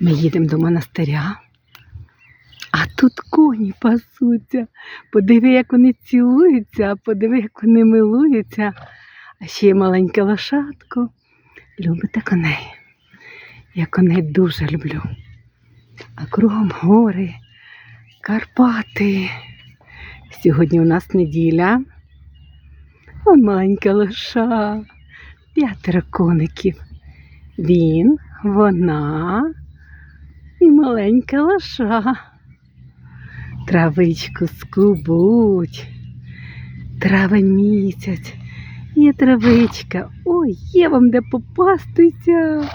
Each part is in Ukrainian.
Ми їдемо до монастиря, а тут коні пасуться. Подиви, як вони цілуються, подиви, як вони милуються. А ще є маленьке лошадко. Любите коней. Я коней дуже люблю. А кругом гори, Карпати. Сьогодні у нас неділя. Он маленька лоша, п'ятеро коників. Він, вона маленька лоша. Травичку скубуть. Травень місяць. Є травичка. Ой, є вам де попастися.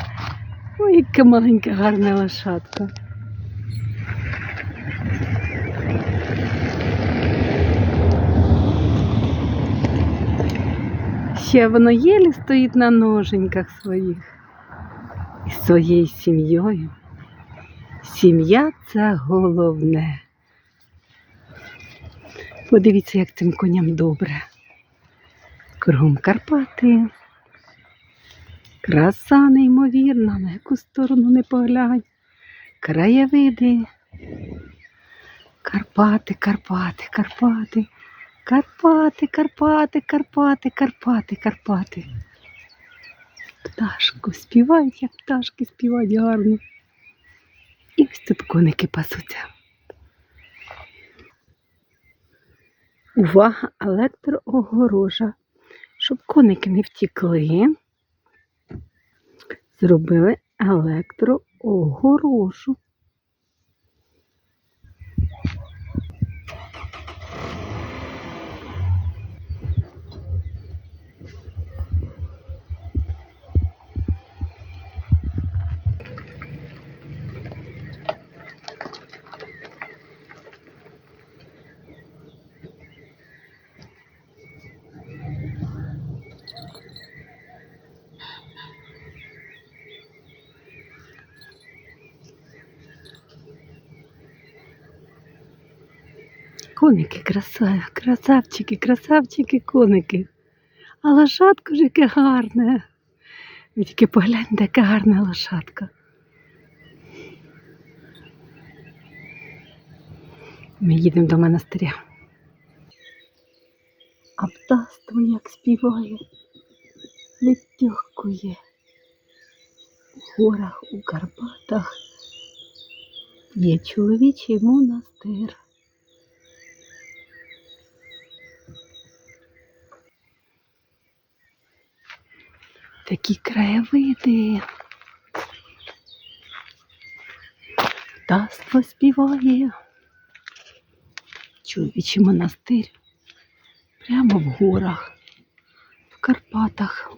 Ой, яка маленька гарна лошадка. Ще воно єлі стоїть на ноженьках своїх із своєю сім'єю. Сім'я це головне. Подивіться, як цим коням добре. Кругом Карпати. Краса неймовірна, на яку сторону не поглянь. Краєвиди. Карпати, Карпати, Карпати. Карпати, Карпати, Карпати, Карпати, Карпати. Пташку співають, як пташки співають гарно. Ось тут коники пасуться. Увага, електроогорожа. Щоб коники не втікли, зробили електроогорожу. Коники, краса, красавчики, красавчики, коники. А лошадка ж яке гарне. Ви тільки погляньте, яка гарна лошадка. Ми їдемо до монастиря. А птаство як співає, відтьохкує. У горах, у Карпатах є чоловічий монастир. Такі краєвиди. Птаство співає. Чоловічий монастир. Прямо в горах, в Карпатах.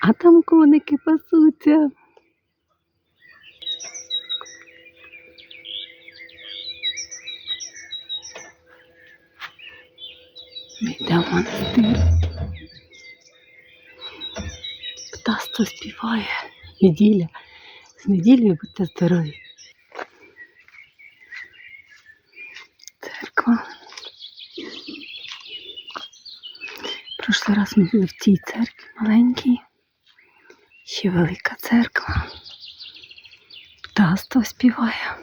А там коники пасуться. Йдемо в монастир. Птаство співає. Неділя. З неділею будьте здорові. Церква. Прошлий раз ми були в цій церкві маленькій. Ще велика церква. Птаство співає.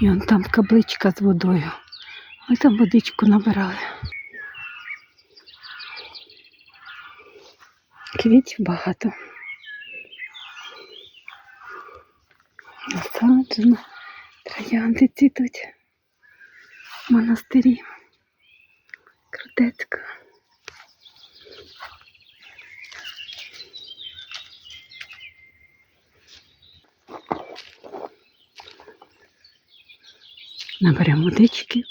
І он там кабличка з водою. Ми там водичку набирали. Квітів багато. Насаджено. Троянди цвітуть. В монастирі. Крутецька. Наберемо водички.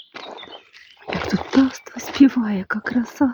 Як тут птаство співає, яка краса.